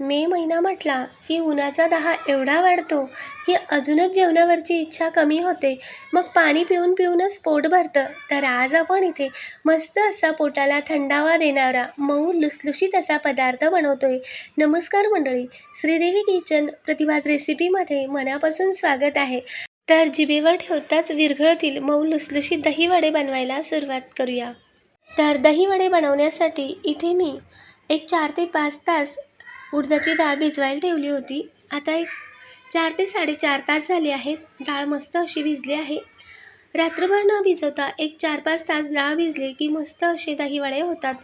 मे महिना म्हटला की उन्हाचा दहा एवढा वाढतो की अजूनच जेवणावरची इच्छा कमी होते. मग पाणी पिऊन पिऊनच पोट भरतं. तर आज आपण इथे मस्त असा पोटाला थंडावा देणारा मऊ लुसलुशीत असा पदार्थ बनवतोय. नमस्कार मंडळी श्रीदेवी किचन प्रतिभाज रेसिपीमध्ये मनापासून स्वागत आहे. तर जिभेवर ठेवताच विरघळतील मऊ लुसलुशीत दहीवडे बनवायला सुरुवात करूया. तर दहीवडे बनवण्यासाठी इथे मी एक चार ते पाच तास उडदाची डाळ भिजवायला ठेवली होती. आता एक चार ते साडेचार तास झाले आहेत. डाळ मस्त अशी भिजली आहे. रात्रभर न भिजवता एक चार पाच तास डाळ भिजली की मस्त असे दहीवडे होतात.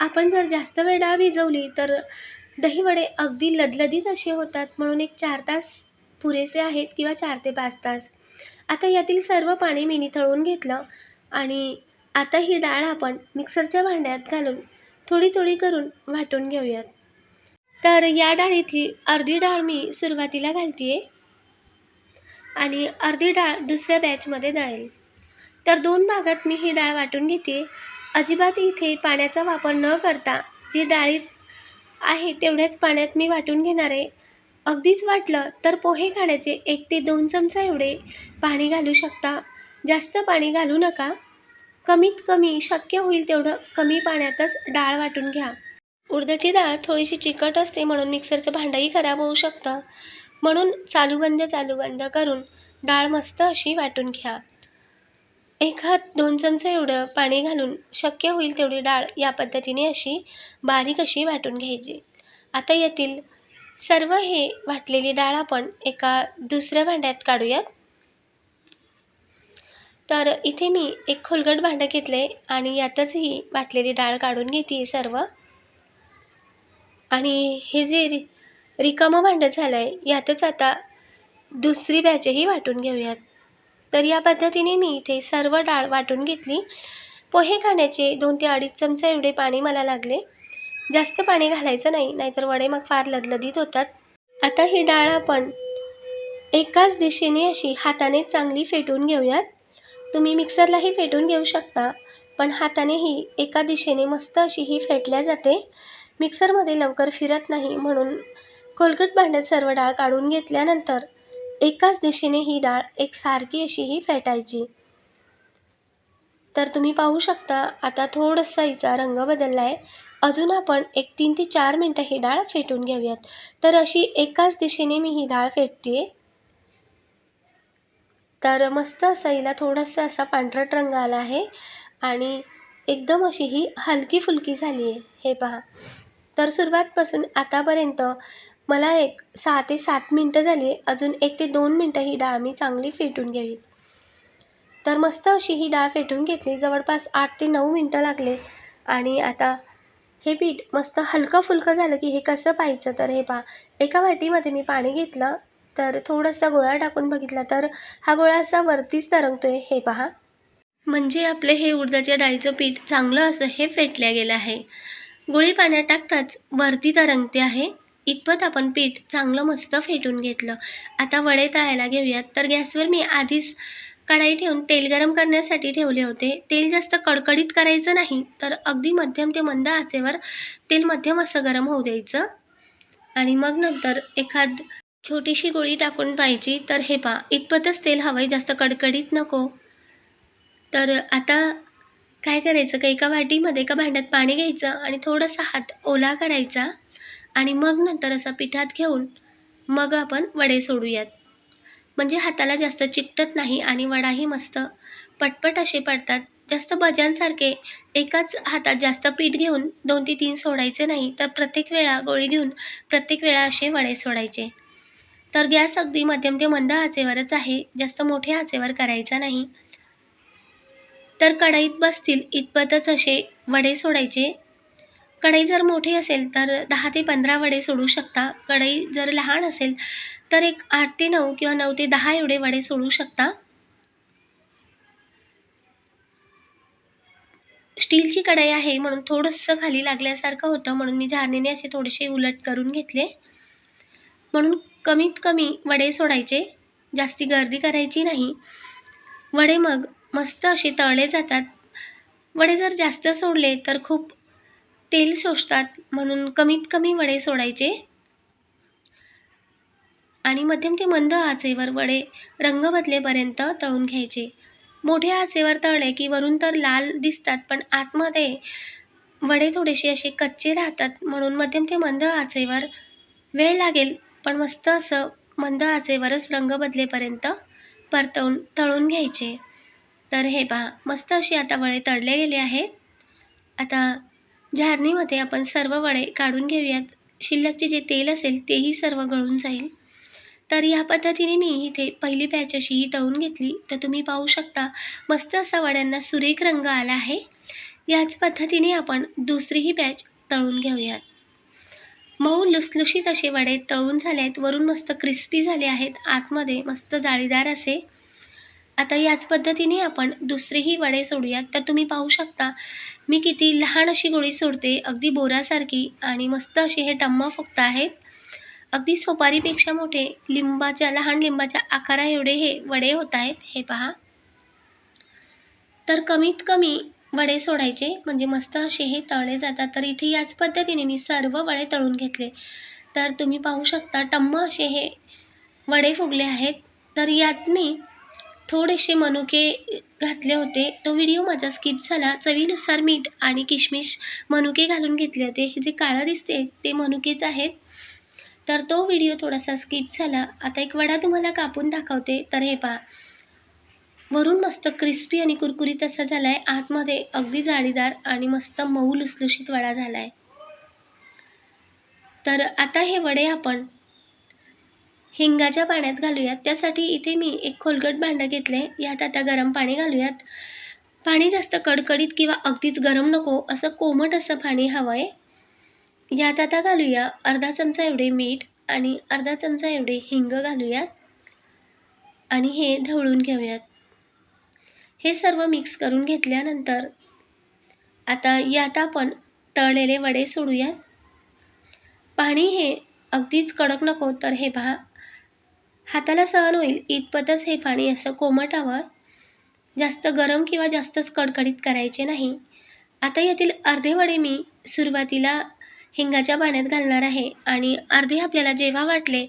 आपण जर जास्त वेळ डाळ भिजवली तर दहीवडे अगदी लदलदीत असे होतात. म्हणून एक चार तास पुरेसे आहेत किंवा चार ते पाच तास. आता यातील सर्व पाणी मी निथळून घेतलं आणि आता ही डाळ आपण मिक्सरच्या भांड्यात घालून थोडी थोडी करून वाटून घेऊयात. तर या डाळीतली अर्धी डाळ मी सुरुवातीला घालते आहे आणि अर्धी डाळ दुसऱ्या बॅचमध्ये दळेल. तर दोन भागात मी ही डाळ वाटून घेते. अजिबात इथे पाण्याचा वापर न करता जी डाळीत आहे तेवढ्याच पाण्यात मी वाटून घेणार आहे. अगदीच वाटलं तर पोहे खाण्याचे एक ते दोन चमचा एवढे पाणी घालू शकता. जास्त पाणी घालू नका. कमीत कमी शक्य होईल तेवढं कमी पाण्यातच डाळ वाटून घ्या. उडदाची डाळ थोडीशी चिकट असते म्हणून मिक्सरचं भांडंही खराब होऊ शकतं. म्हणून चालू बंद चालू बंद करून डाळ मस्त अशी वाटून घ्या. एक हात दोन चमचे एवढं पाणी घालून शक्य होईल तेवढी डाळ या पद्धतीने अशी बारीक अशी वाटून घ्यायची. आता यातील सर्व हे वाटलेली डाळ आपण एका दुसऱ्या भांड्यात काढूयात. तर इथे मी एक खोलगट भांडं घेतलं आहे आणि यातच ही वाटलेली डाळ काढून घेते सर्व. आणि हे जे रि रिकामं भांडं झालं आहे यातच आता दुसरी बॅचही वाटून घेऊयात. तर या पद्धतीने मी इथे सर्व डाळ वाटून घेतली. पोहे खाण्याचे दोन ते अडीच चमचा एवढे पाणी मला लागले. जास्त पाणी घालायचं नाही नाहीतर वडे मग फार लदलदीत होतात. आता ही डाळ आपण एकाच दिशेने अशी हाताने चांगली फेटून घेऊयात. तुम्ही मिक्सरलाही फेटून घेऊ शकता पण हातानेही एका दिशेने मस्त अशी ही फेटल्या जाते. मिक्सरमध्ये लवकर फिरत नाही म्हणून कोलगट भांड्यात सर्व डाळ काढून घेतल्यानंतर एकाच दिशेने ही डाळ एक सारखी अशी ही फेटायची. तर तुम्ही पाहू शकता आता थोडंसं हिचा रंग बदलला आहे अजून आपण एक तीन ते चार मिनटं ही डाळ फेटून घेऊयात. तर अशी एकाच दिशेने मी ही डाळ फेटते तर मस्त असा हिला थोडासा असा पांढरट रंग आला आहे आणि एकदम अशी ही हलकी फुलकी झाली आहे हे पहा. तर सुरुवातपासून आतापर्यंत मला एक सहा ते सात मिनटं झाली अजून एक ते दोन मिनटं ही डाळ मी चांगली फेटून घ्यावी. तर मस्त अशी ही डाळ फेटून घेतली जवळपास आठ ते नऊ मिनटं लागले. आणि आता हे पीठ मस्त हलकं फुलकं झालं की हे कसं पाहायचं तर हे पहा एका वाटीमध्ये मी पाणी घेतलं तर थोडासा गोळा टाकून बघितला तर हा गोळा असा वरतीच तरंगतोय हे पहा. म्हणजे आपले हे उडदाच्या डाळीचं पीठ चांगलं असं हे फेटल्या गेलं आहे. गोळी पाण्यात टाकताच वरती तरंगते आहे. इतपत आपण पीठ चांगलं मस्त फेटून घेतलं. आता वडे तळायला घेऊयात. तर गॅसवर मी आधीच कढाई ठेवून तेल गरम करण्यासाठी ठेवले होते. तेल जास्त कडकडीत करायचं नाही तर अगदी मध्यम ते मंद आचेवर तेल मध्यम असं गरम होऊ द्यायचं. आणि मग नंतर एखाद छोटीशी गोळी टाकून पाहिजे तर हे पा इतपतच तेल हवं आहे जास्त कडकडीत नको. तर आता काय करायचं? का एका वाटीमध्ये एका भांड्यात पाणी घ्यायचं आणि थोडासा हात ओला करायचा आणि मग नंतर असा पिठात घेऊन मग आपण वडे सोडूयात. म्हणजे हाताला जास्त चिकटत नाही आणि वडाही मस्त पटपट असे पडतात. जास्त भज्यांसारखे एकाच हातात जास्त पीठ घेऊन दोन ते तीन सोडायचे नाही तर प्रत्येक वेळा गोळी घेऊन प्रत्येक वेळा असे वडे सोडायचे. तर गॅस अगदी मध्यम ते मंद आचेवरच आहे. जास्त मोठ्या आचेवर करायचा नाही. तर कढईत बसतील इतपतच असे वडे सोडायचे. कढई जर मोठी असेल तर दहा ते पंधरा वडे सोडू शकता. कढई जर लहान असेल तर एक आठ ते नऊ किंवा नऊ ते दहा एवढे वडे सोडू शकता. स्टीलची कढई आहे म्हणून थोडंसं खाली लागल्यासारखं होतं म्हणून मी झारणीने असे थोडेसे उलट करून घेतले. म्हणून कमीत कमी वडे सोडायचे. जास्ती गर्दी करायची नाही. वडे मग मस्त असे तळले जातात. वडे जर जास्त सोडले तर खूप तेल शोषतात म्हणून कमीत कमी वडे सोडायचे. आणि मध्यम ते मंद आचेवर वडे रंग बदलेपर्यंत तळून घ्यायचे. मोठ्या आचेवर तळले की वरून तर लाल दिसतात पण आतमध्ये वडे थोडेसे असे कच्चे राहतात म्हणून मध्यम ते मंद आचेवर वेळ लागेल. पण मस्त असं मंद आचेवरच रंग बदलेपर्यंत परतवून तळून घ्यायचे. तर हे पहा मस्त असे आता वडे तळले गेले आहेत. आता झारणीमध्ये आपण सर्व वडे काढून घेऊयात. शिल्लकचे जे तेल असेल तेही सर्व गळून जाईल. तर या पद्धतीने मी इथे पहिली बॅच अशी ही तळून घेतली. तर तुम्ही पाहू शकता मस्त असा वड्यांना सुरेख रंग आला आहे. याच पद्धतीने आपण दुसरीही बॅच तळून घेऊयात. मऊ लुसलुशीत असे वडे तळून झाले आहेत वरून मस्त क्रिस्पी झाले आहेत. आतमध्ये मस्त जाळीदार असे. आता याच पद्धतीने आपण दुसरीही वडे सोडूयात. तर तुम्ही पाहू शकता मी किती लहान अशी गोळी सोडते अगदी बोरासारखी आणि मस्त असे हे टम्म फक्त आहेत. अगदी सोपारीपेक्षा मोठे लिंबाच्या लहान लिंबाच्या आकारा एवढे हे वडे होत आहेत. हे पहा. तर कमीत कमी वडे सोडायचे म्हणजे मस्त असे हे तळले जातात. तर इथे याच पद्धतीने मी सर्व वडे तळून घेतले. तर तुम्ही पाहू शकता टम्म असे हे वडे फुगले आहेत. तर यात मी थोडेसे मनुके घातले होते. तो व्हिडिओ माझा स्किप झाला. चवीनुसार मीठ आणि किशमिश मनुके घालून घेतले होते. हे जे काळं दिसते ते मनुकेच आहेत तर तो व्हिडिओ थोडासा स्किप झाला. आता एक वडा तुम्हाला कापून दाखवते. तर हे पहा. वरून मस्त क्रिस्पी आणि कुरकुरीत असा झाला आहे आतमध्ये अगदी जाळीदार आणि मस्त मऊ लुसलुशीत वडा झाला आहे तर आता हे वडे आपण हिंगाच्या पाण्यात घालूयात. त्यासाठी इथे मी एक खोलगट भांडं घेतले. यात आता गरम पाणी घालूयात. पाणी जास्त कडकडीत किंवा अगदीच गरम नको असं कोमट असं पाणी हवं आहे यात आता घालूया अर्धा चमचा एवढे मीठ आणि अर्धा चमचा एवढे हिंग घालूयात. आणि हे ढवळून घेऊयात. हे सर्व मिक्स करून घेतल्यानंतर आता यात आपण तळलेले वडे सोडूयात. पाणी हे अगदीच कडक नको तर हे पहा. हाताला सहन होईल इतपतच हे पाणी असं कोमट हवं जास्त गरम किंवा जास्तच कडकडीत करायचे नाही. आता यातील अर्धे वडे मी सुरुवातीला हिंगाच्या पाण्यात घालणार आहे आणि अर्धे आपल्याला जेव्हा वाटले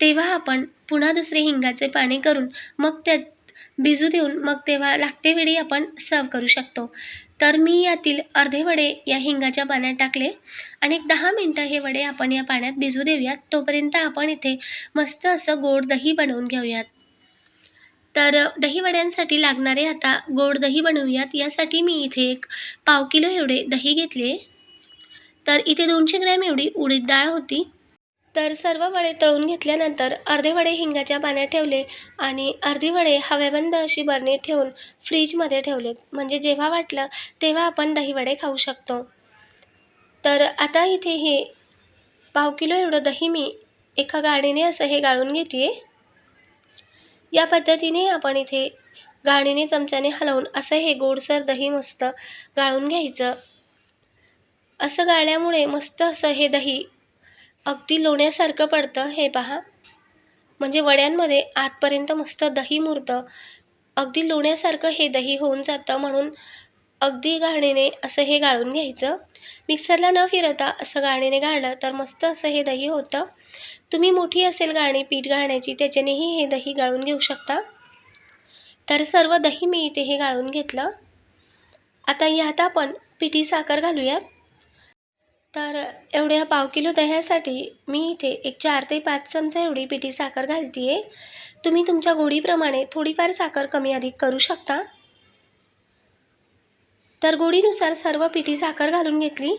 तेव्हा आपण पुन्हा दुसरे हिंगाचे पाणी करून मग त्यात भिजू देऊन मग तेव्हा लागते वेळी आपण सर्व करू शकतो. तर मी यातील अर्धे वडे या हिंगाच्या पाण्यात टाकले आणि एक दहा मिनटं हे वडे आपण या पाण्यात भिजू देऊयात. तोपर्यंत आपण इथे मस्त असं गोड दही बनवून घेऊयात. तर दहीवड्यांसाठी लागणारे आता गोड दही बनवूयात. यासाठी मी इथे एक पाव किलो एवढे दही घेतले. तर इथे दोनशे ग्रॅम एवढी उडीद डाळ होती. तर सर्व वडे तळून घेतल्यानंतर अर्धे वडे हिंगाच्या पाण्यात ठेवले आणि अर्धे वडे हवेबंद अशी बरणी ठेवून फ्रीजमध्ये ठेवलेत. म्हणजे जेव्हा वाटलं तेव्हा आपण दहीवडे खाऊ शकतो. तर आता इथे हे पाव किलो एवढं दही मी एका गाडीने असं हे गाळून घेते या पद्धतीने आपण इथे गाडीने चमच्याने हलवून असं हे गोडसर दही मस्त गाळून घ्यायचं. असं गाळल्यामुळे मस्त असं हे दही अगदी लोण्यासारखं पडतं हे पहा. म्हणजे वड्यांमध्ये आतपर्यंत मस्त दही मुरतं. अगदी लोण्यासारखं हे दही होऊन जातं म्हणून अगदी घाणीने असं हे गाळून घ्यायचं. मिक्सरला न फिरवता असं गाळणीने गाळलं तर मस्त असं हे दही होतं. तुम्ही मोठी असेल गाळणी पीठ गाळण्याची त्याच्यानेही हे दही गाळून घेऊ शकता. तर सर्व दही मी इथे हे गाळून घेतलं. आता यात आपण पिठी साखर घालूयात. तर एवढ्या पाव किलो दह्यासाठी मी इथे एक चार ते पाच चमचा एवढी पिठी साखर घालते आहे तुम्ही तुमच्या गोडीप्रमाणे थोडीफार साखर कमी अधिक करू शकता. तर गोडीनुसार सर्व पिठी साखर घालून घेतली.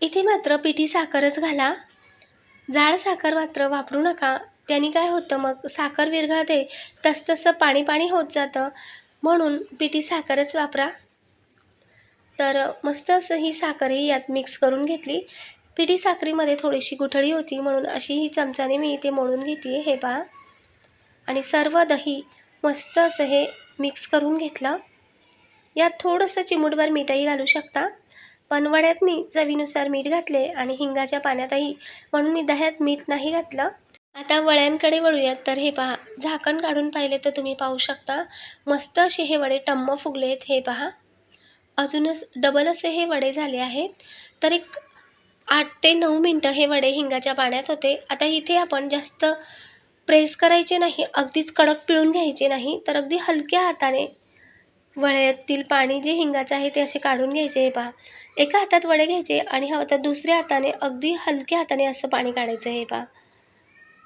इथे मात्र पिठी साखरच घाला. जाड साखर मात्र वापरू नका. त्यांनी काय होतं मग? साखर विरघळते. तसतसं पाणी पाणी होत जातं. म्हणून पिठी साखरच वापरा. तर मस्त असं ही साखरही यात मिक्स करून घेतली. पिठी साखरीमध्ये थोडीशी गुठळी होती म्हणून अशी ही चमच्याने मी इथे मळून घेते हे पहा. आणि सर्व दही मस्त असं हे मिक्स करून घेतलं. यात थोडंसं चिमूटभर मीठही घालू शकता. पण वड्यात मी चवीनुसार मीठ घातले आणि हिंगाच्या पाण्यातही म्हणून मी दह्यात मीठ नाही घातलं. आता वड्यांकडे वळूयात तर हे पहा. झाकण काढून पाहिले तर तुम्ही पाहू शकता. मस्त असे हे वडे टम्म फुगले आहेत हे पहा. अजूनच डबल असे हे वडे झाले आहेत. तर एक आठ ते नऊ मिनटं हे वडे हिंगाच्या पाण्यात होते. आता इथे आपण जास्त प्रेस करायचे नाही अगदीच कडक पिळून घ्यायचे नाही तर अगदी हलक्या हाताने वड्यातील पाणी जे हिंगाचं आहे ते असे काढून घ्यायचे हे पहा. एका हातात वडे घ्यायचे आणि हा आता दुसऱ्या हाताने अगदी हलक्या हाताने असं पाणी काढायचं हे पहा.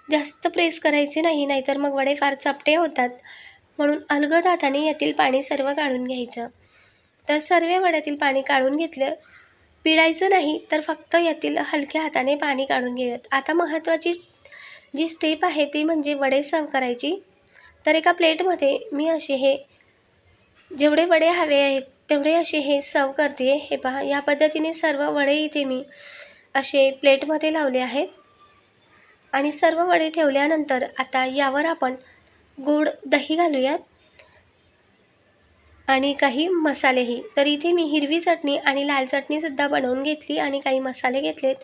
जास्त प्रेस करायचे नाही नाहीतर मग वडे फार चपटे होतात. म्हणून अलगद हाताने यातील पाणी सर्व काढून घ्यायचं. तर सर्व वड्यातील पाणी काढून घेतलं. पिळायचं नाही तर फक्त यातील हलक्या हाताने पाणी काढून घेऊयात. आता महत्त्वाची जी स्टेप आहे ती म्हणजे वडे सर्व करायची. तर एका प्लेटमध्ये मी असे हे जेवढे वडे हवे आहेत तेवढे असे हे सर्व करते हे पहा या पद्धतीने सर्व वडे इथे मी असे प्लेटमध्ये लावले आहेत. आणि सर्व वडे ठेवल्यानंतर आता यावर आपण गोड दही घालूयात. आणि काही मसालेही. तर इथे मी हिरवी चटणी आणि लाल चटणीसुद्धा बनवून घेतली आणि काही मसाले घेतलेत.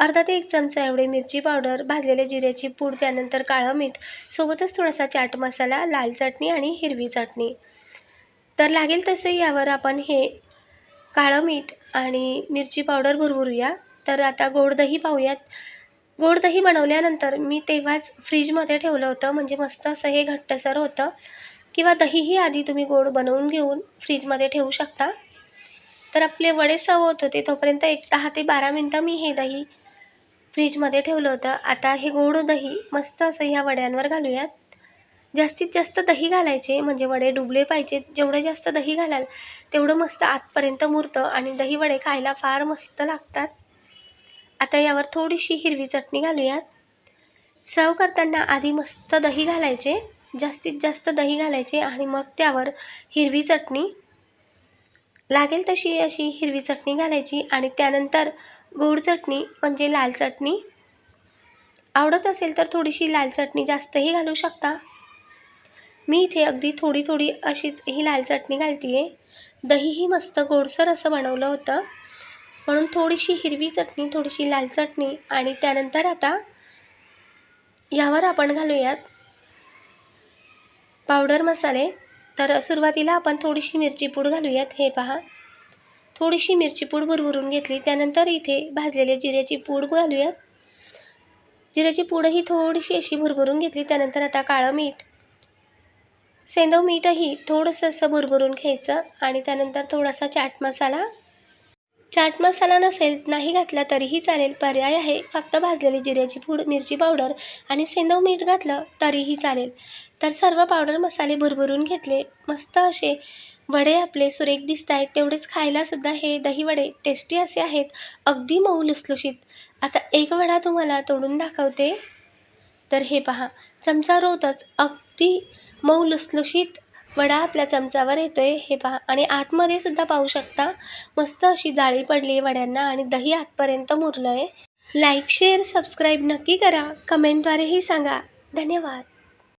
अर्धा ते एक चमचा एवढे मिरची पावडर भाजलेल्या जिऱ्याची पूड त्यानंतर काळं मीठ सोबतच थोडासा चाट मसाला लाल चटणी आणि हिरवी चटणी. तर लागेल तसे यावर आपण हे काळं मीठ आणि मिरची पावडर भुरभुरूया. तर आता गोड दही पाहूयात. गोड दही बनवल्यानंतर मी तेव्हाच फ्रीजमध्ये ठेवलं होतं म्हणजे मस्त असं हे घट्टसर होतं. किंवा दहीही आधी तुम्ही गोड बनवून घेऊन फ्रीजमध्ये ठेवू शकता. तर आपले वडे सव होत होते तोपर्यंत एक दहा ते बारा मिनटं मी हे दही फ्रीजमध्ये ठेवलं होतं. आता हे गोड दही मस्त असं ह्या वड्यांवर घालूयात. जास्तीत जास्त दही घालायचे म्हणजे वडे डुबले पाहिजेत जेवढं जास्त दही घालाल तेवढं मस्त आतपर्यंत मुरतं आणि दही वडे खायला फार मस्त लागतात. आता यावर थोडीशी हिरवी चटणी घालूयात. सर्व करताना आधी मस्त दही घालायचे. जास्तीत जास्त दही घालायचे आणि मग त्यावर हिरवी चटणी लागेल तशी अशी हिरवी चटणी घालायची आणि त्यानंतर गोड चटणी म्हणजे लाल चटणी. आवडत असेल तर थोडीशी लाल चटणी जास्तही घालू शकता. मी इथे अगदी थोडी थोडी अशीच ही लाल चटणी घालते आहे दहीही मस्त गोडसर असं बनवलं होतं. म्हणून थोडीशी हिरवी चटणी थोडीशी लाल चटणी आणि त्यानंतर आता यावर आपण घालूयात पावडर मसाले. तर सुरुवातीला आपण थोडीशी मिरची पूड घालूयात. हे पहा. थोडीशी मिरची पूड भुरभुरून घेतली. त्यानंतर इथे भाजलेले जिऱ्याची पूड घालूयात. जिऱ्याची पूडही थोडीशी अशी भरभरून घेतली. त्यानंतर आता काळं मीठ. सेंदव मीठही थोडंसं असं भुरभुरून घ्यायचं. आणि त्यानंतर थोडासा चाट मसाला. चाट मसाला नसेल नाही घातला तरीही चालेल. पर्याय आहे फक्त भाजलेली जिऱ्याची पूड मिरची पावडर आणि सेंदव मीठ घातलं तरीही चालेल. तर सर्व पावडर मसाले भुरभुरून घेतले. मस्त असे वडे आपले सुरेख दिसत आहेत तेवढेच खायलासुद्धा हे दही वडे टेस्टी असे आहेत. अगदी मऊ लुसलुशीत. आता एक वडा तुम्हाला तोडून दाखवते. तर हे पहा. चमचा रोतच अगदी मऊ लुसलुशीत वडा आपल्या चमचावर येतो आहे हे पहा. आणि आतमध्ये सुद्धा पाहू शकता मस्त अशी जाळी पडली आहे वड्यांना आणि दही आतपर्यंत मुरलं आहे लाईक शेअर सबस्क्राईब नक्की करा. कमेंटद्वारेही सांगा. धन्यवाद.